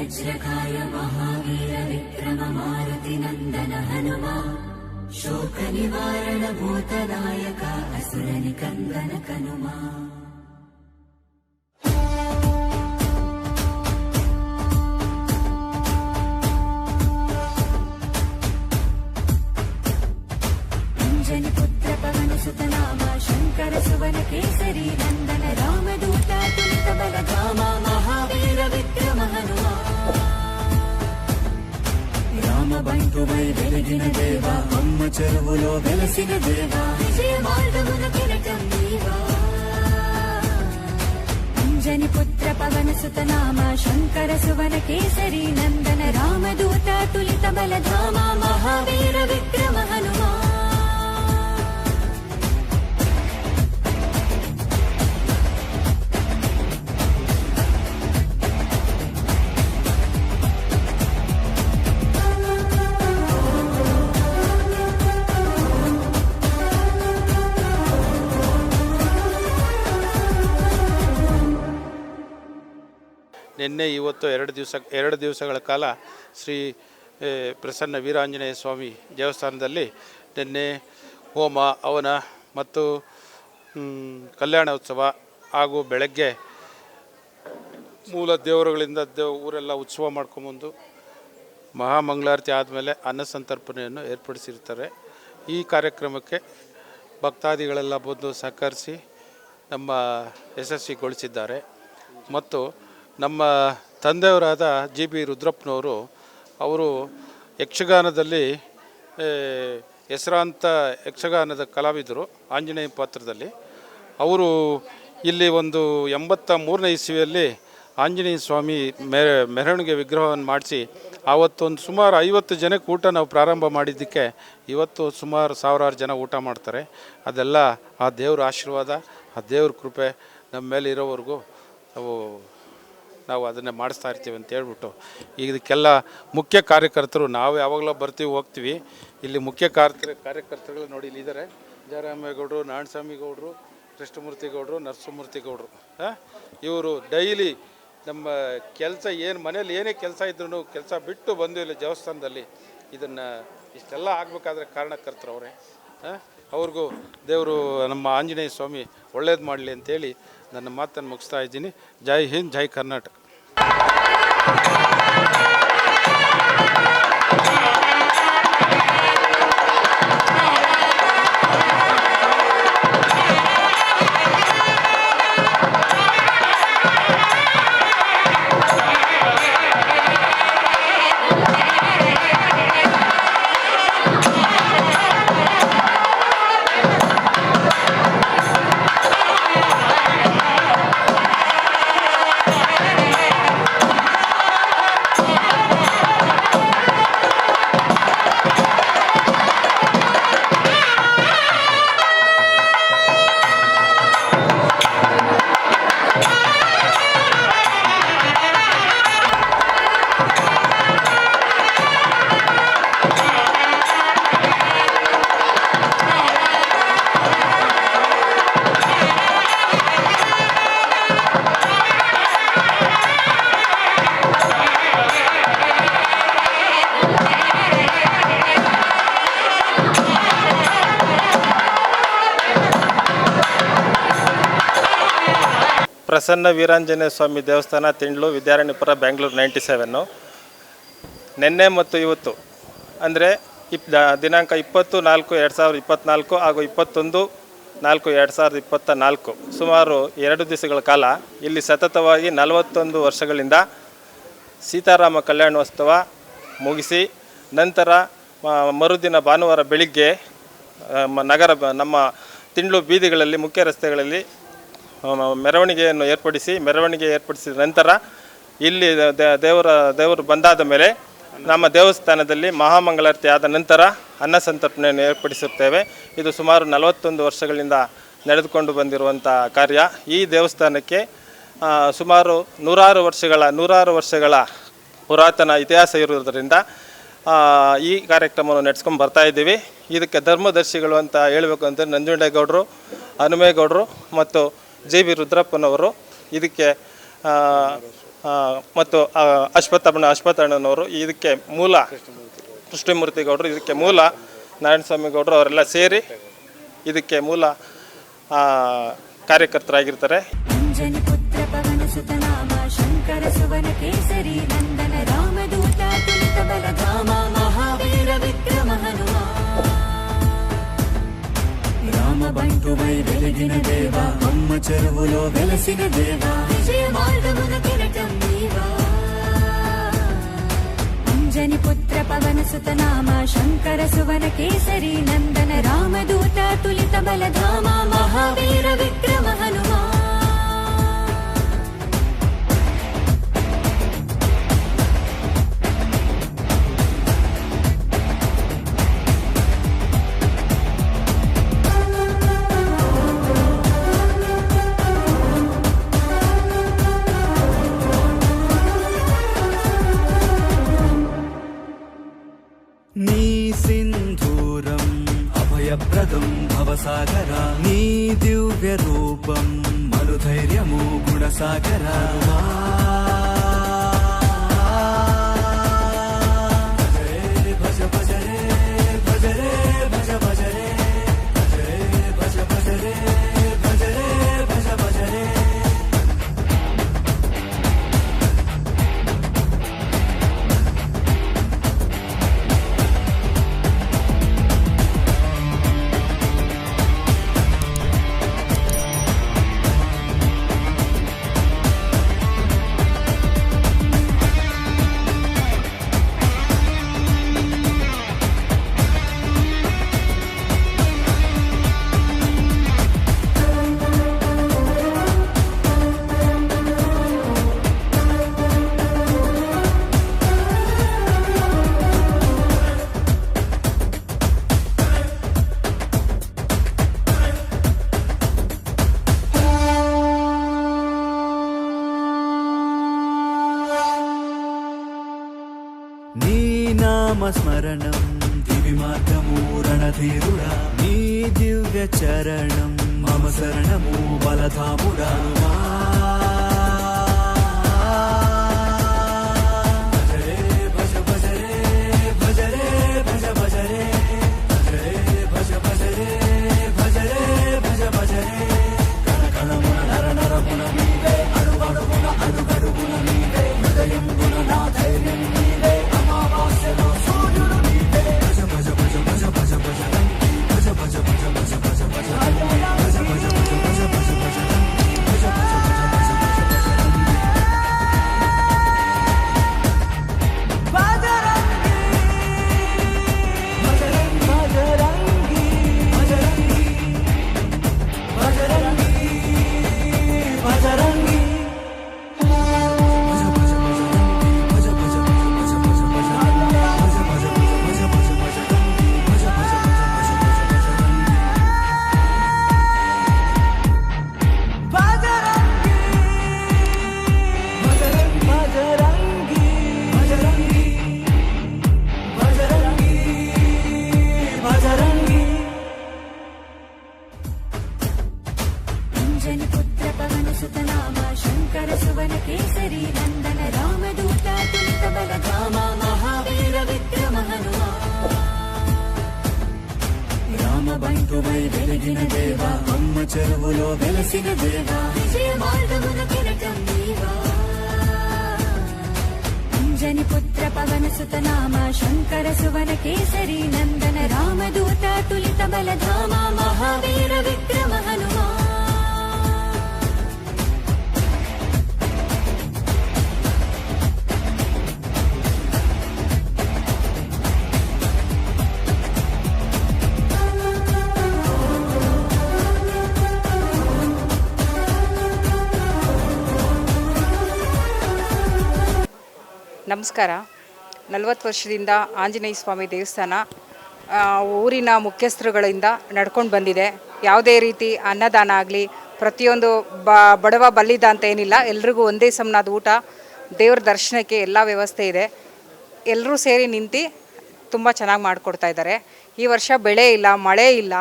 वज्रकाय महावीर विक्रम मारुति नन्दन हनुमा शोकनिवारण भूतनायक असुरनिकन्दन कनुमा पुत्र पवन सुत नाम शङ्कर सुवन केसरी नन्दन బంటువై వెలిగిన దేవా అమ్మ చెరువులో వెలసిన దేవ. విజయ మార్గమున కిరటం నీవా. అంజని పుత్ర పవన సుతనామ శంకర సువన కేసరి నందన రామదూత తులిత బలధామ మహావీర ನಿನ್ನೆ ಇವತ್ತು ಎರಡು ದಿವಸ, ಎರಡು ದಿವಸಗಳ ಕಾಲ ಶ್ರೀ ಪ್ರಸನ್ನ ವೀರಾಂಜನೇಯ ಸ್ವಾಮಿ ದೇವಸ್ಥಾನದಲ್ಲಿ ನಿನ್ನೆ ಹೋಮ ಅವನ ಮತ್ತು ಕಲ್ಯಾಣ ಉತ್ಸವ ಹಾಗೂ ಬೆಳಗ್ಗೆ ಮೂಲ ದೇವರುಗಳಿಂದ ದೇವ್ ಊರೆಲ್ಲ ಉತ್ಸವ ಮಾಡ್ಕೊಂಬಂದು ಮಹಾಮಂಗಳಾರತಿ ಆದಮೇಲೆ ಅನ್ನಸಂತರ್ಪಣೆಯನ್ನು ಏರ್ಪಡಿಸಿರ್ತಾರೆ. ಈ ಕಾರ್ಯಕ್ರಮಕ್ಕೆ ಭಕ್ತಾದಿಗಳೆಲ್ಲ ಬಂದು ಸಹಕರಿಸಿ ನಮ್ಮ ಯಶಸ್ವಿಗೊಳಿಸಿದ್ದಾರೆ. ಮತ್ತು ನಮ್ಮ ತಂದೆಯವರಾದ ಜಿ ಬಿ ರುದ್ರಪ್ಪನವರು ಅವರು ಯಕ್ಷಗಾನದಲ್ಲಿ ಹೆಸರಾಂತ ಯಕ್ಷಗಾನದ ಕಲಾವಿದರು ಆಂಜನೇಯ ಪಾತ್ರದಲ್ಲಿ. ಅವರು ಇಲ್ಲಿ ಒಂದು ಎಂಬತ್ತ ಮೂರನೇ ಇಸ್ವಿಯಲ್ಲಿ ಆಂಜನೇಯ ಸ್ವಾಮಿ ಮೆರೆ ಮೆರವಣಿಗೆ ವಿಗ್ರಹವನ್ನು ಮಾಡಿಸಿ, ಆವತ್ತೊಂದು ಸುಮಾರು ಐವತ್ತು ಜನಕ್ಕೆ ಊಟ ನಾವು ಪ್ರಾರಂಭ ಮಾಡಿದ್ದಕ್ಕೆ ಇವತ್ತು ಸುಮಾರು ಸಾವಿರಾರು ಜನ ಊಟ ಮಾಡ್ತಾರೆ. ಅದೆಲ್ಲ ಆ ದೇವ್ರ ಆಶೀರ್ವಾದ, ಆ ದೇವ್ರ ಕೃಪೆ ನಮ್ಮ ಮೇಲೆ ಇರೋವರೆಗೂ ನಾವು ನಾವು ಅದನ್ನೇ ಮಾಡಿಸ್ತಾ ಇರ್ತೀವಿ ಅಂತ ಹೇಳ್ಬಿಟ್ಟು. ಇದಕ್ಕೆಲ್ಲ ಮುಖ್ಯ ಕಾರ್ಯಕರ್ತರು, ನಾವು ಯಾವಾಗಲೂ ಬರ್ತೀವಿ, ಹೋಗ್ತೀವಿ. ಇಲ್ಲಿ ಮುಖ್ಯ ಕಾರ್ಯ ಕಾರ್ಯಕರ್ತರುಗಳು ನೋಡಿ ಇಲ್ಲಿ ಇದ್ದಾರೆ ಜಯರಾಮೇಗೌಡರು, ನಾರಾಯಣಸ್ವಾಮಿಗೌಡರು ಗೌಡರು ಕೃಷ್ಣಮೂರ್ತಿ ಗೌಡರು ನರಸಿಂಹಮೂರ್ತಿ ಗೌಡರು ಇವರು ಡೈಲಿ ನಮ್ಮ ಕೆಲಸ ಏನು ಮನೇಲಿ ಏನೇ ಕೆಲಸ ಇದ್ರೂ ಕೆಲಸ ಬಿಟ್ಟು ಬಂದು ಇಲ್ಲಿ ದೇವಸ್ಥಾನದಲ್ಲಿ ಇದನ್ನು ಇಷ್ಟೆಲ್ಲ ಆಗಬೇಕಾದ್ರೆ ಕಾರಣಕರ್ತರು ಅವರೇ. ಅವ್ರಿಗೂ ದೇವರು ನಮ್ಮ ಆಂಜನೇಯ ಸ್ವಾಮಿ ಒಳ್ಳೇದು ಮಾಡಲಿ ಅಂತೇಳಿ ನನ್ನ ಮಾತನ್ನು ಮುಗಿಸ್ತಾ ಇದ್ದೀನಿ. ಜೈ ಹಿಂದ್, ಜೈ ಕರ್ನಾಟಕ. ಪ್ರಸನ್ನ ವೀರಾಂಜನೇಯ ಸ್ವಾಮಿ ದೇವಸ್ಥಾನ, Tindlu, Vidyaranyapura, Bangalore ninety seven ನಿನ್ನೆ ಮತ್ತು ಇವತ್ತು, ಅಂದರೆ ಇಪ್ ದಿನಾಂಕ ಇಪ್ಪತ್ತು ನಾಲ್ಕು ಎರಡು ಸಾವಿರದ ಇಪ್ಪತ್ತ್ನಾಲ್ಕು ಹಾಗೂ ಇಪ್ಪತ್ತೊಂದು ನಾಲ್ಕು ಎರಡು ಸಾವಿರದ ಇಪ್ಪತ್ತ ನಾಲ್ಕು ಸುಮಾರು ಎರಡು ದಿವಸಗಳ ಕಾಲ, ಇಲ್ಲಿ ಸತತವಾಗಿ ನಲವತ್ತೊಂದು ವರ್ಷಗಳಿಂದ ಸೀತಾರಾಮ ಕಲ್ಯಾಣೋತ್ಸವ ಮುಗಿಸಿ, ನಂತರ ಮರುದಿನ ಭಾನುವಾರ ಬೆಳಿಗ್ಗೆ ನಗರ, ನಮ್ಮ ತಿಂಡ್ಲು ಬೀದಿಗಳಲ್ಲಿ, ಮುಖ್ಯ ರಸ್ತೆಗಳಲ್ಲಿ ಮೆರವಣಿಗೆಯನ್ನು ಏರ್ಪಡಿಸಿ, ಮೆರವಣಿಗೆ ಏರ್ಪಡಿಸಿದ ನಂತರ ಇಲ್ಲಿ ದೇವರ, ದೇವರು ಬಂದಾದ ಮೇಲೆ ನಮ್ಮ ದೇವಸ್ಥಾನದಲ್ಲಿ ಮಹಾಮಂಗಳಾರತಿ ಆದ ನಂತರ ಅನ್ನ ಸಂತರ್ಪಣೆಯನ್ನು ಏರ್ಪಡಿಸುತ್ತೇವೆ. ಇದು ಸುಮಾರು ನಲವತ್ತೊಂದು ವರ್ಷಗಳಿಂದ ನಡೆದುಕೊಂಡು ಬಂದಿರುವಂಥ ಕಾರ್ಯ. ಈ ದೇವಸ್ಥಾನಕ್ಕೆ ಸುಮಾರು ನೂರಾರು ವರ್ಷಗಳ ನೂರಾರು ವರ್ಷಗಳ ಪುರಾತನ ಇತಿಹಾಸ ಇರುವುದರಿಂದ ಈ ಕಾರ್ಯಕ್ರಮವನ್ನು ನಡೆಸ್ಕೊಂಡು ಬರ್ತಾ ಇದ್ದೀವಿ. ಇದಕ್ಕೆ ಧರ್ಮದರ್ಶಿಗಳು ಅಂತ ಹೇಳಬೇಕು ಅಂದರೆ ನಂಜುಂಡೇಗೌಡರು, ಹನುಮೇಗೌಡರು ಮತ್ತು ಜೆ ಬಿ ರುದ್ರಪ್ಪನವರು, ಇದಕ್ಕೆ ಮತ್ತು ಅಶ್ವತ್ಥಣ್ಣ ಅಶ್ವತ್ಥಣ್ಣನವರು ಇದಕ್ಕೆ ಮೂಲ ಕೃಷ್ಣಮೂರ್ತಿ ಗೌಡರು ಇದಕ್ಕೆ ಮೂಲ ನಾರಾಯಣಸ್ವಾಮಿ ಗೌಡರು ಅವರೆಲ್ಲ ಸೇರಿ ಇದಕ್ಕೆ ಮೂಲ ಕಾರ್ಯಕರ್ತರಾಗಿರ್ತಾರೆ. బంటువై వెలిగిన దేవ అమ్మ చెరువులో వెలసిన దేవ. విజయ మార్గమున కిరటం నీవా. అంజని పుత్ర పవన సుత నామ శంకర సువన కేసరి నందన రామదూత తులిత బలధామ మహావీర విక్రమ హనుమా సాగరామా నీ నామస్మరణం దివి మార్గము రణధీరుడా. నీ దివ్య చరణం మమ శరణము బలధాముడా. సువన కేసరి నందన రామదూత తులిత బలధామ మహావీర విక్రమ హనుమా రామ బంటువై వెలిగిన దేవ అమ్మ చెరువులో వెలసిన దేవ విజయ మార్గమున కిరటం అంజని పుత్ర పవన సుత నామ శంకర సువన కేసరి నందన రామదూత తులిత బలధామ మహావీర ನಮಸ್ಕಾರ. ನಲವತ್ತು ವರ್ಷದಿಂದ ಆಂಜನೇಯ ಸ್ವಾಮಿ ದೇವಸ್ಥಾನ ಊರಿನ ಮುಖ್ಯಸ್ಥರುಗಳಿಂದ ನಡ್ಕೊಂಡು ಬಂದಿದೆ. ಯಾವುದೇ ರೀತಿ ಅನ್ನದಾನ ಆಗಲಿ, ಪ್ರತಿಯೊಂದು ಬ, ಬಡವ ಬಲ್ಲಿದ ಅಂತ ಏನಿಲ್ಲ. ಎಲ್ರಿಗೂ ಒಂದೇ ಸಮನಾದ ಊಟ, ದೇವ್ರ ದರ್ಶನಕ್ಕೆ ಎಲ್ಲ ವ್ಯವಸ್ಥೆ ಇದೆ. ಎಲ್ಲರೂ ಸೇರಿ ನಿಂತು ತುಂಬ ಚೆನ್ನಾಗಿ ಮಾಡಿಕೊಡ್ತಾ ಇದ್ದಾರೆ. ಈ ವರ್ಷ ಬೆಳೆ ಇಲ್ಲ, ಮಳೆ ಇಲ್ಲ.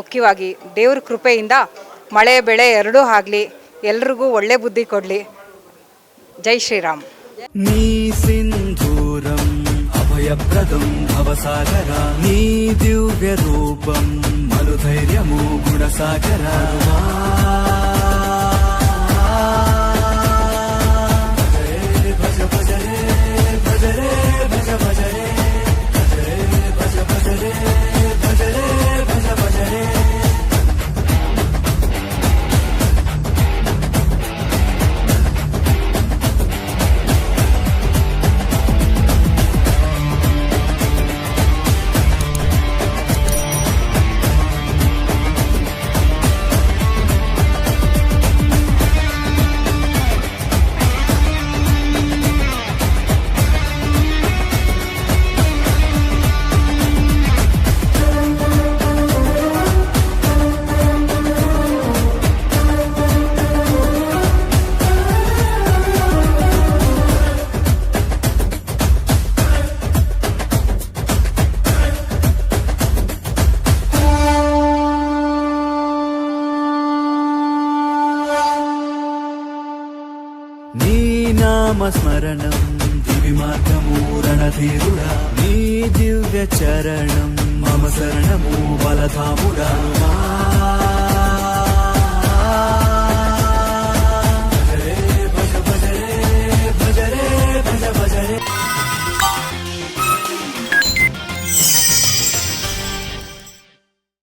ಮುಖ್ಯವಾಗಿ ದೇವ್ರ ಕೃಪೆಯಿಂದ ಮಳೆ, ಬೆಳೆ ಎರಡೂ ಆಗಲಿ, ಎಲ್ರಿಗೂ ಒಳ್ಳೆ ಬುದ್ಧಿ ಕೊಡಲಿ. ಜೈ ಶ್ರೀರಾಮ್. నీ సింధూరం అభయప్రదం భవసాగర. నీ దివ్య రూపం మనుధైర్యము గుణసాగర. దివి మార్గము రణధీరుడా. నీ దివ్య చరణం మమ శరణము బలధాముడా.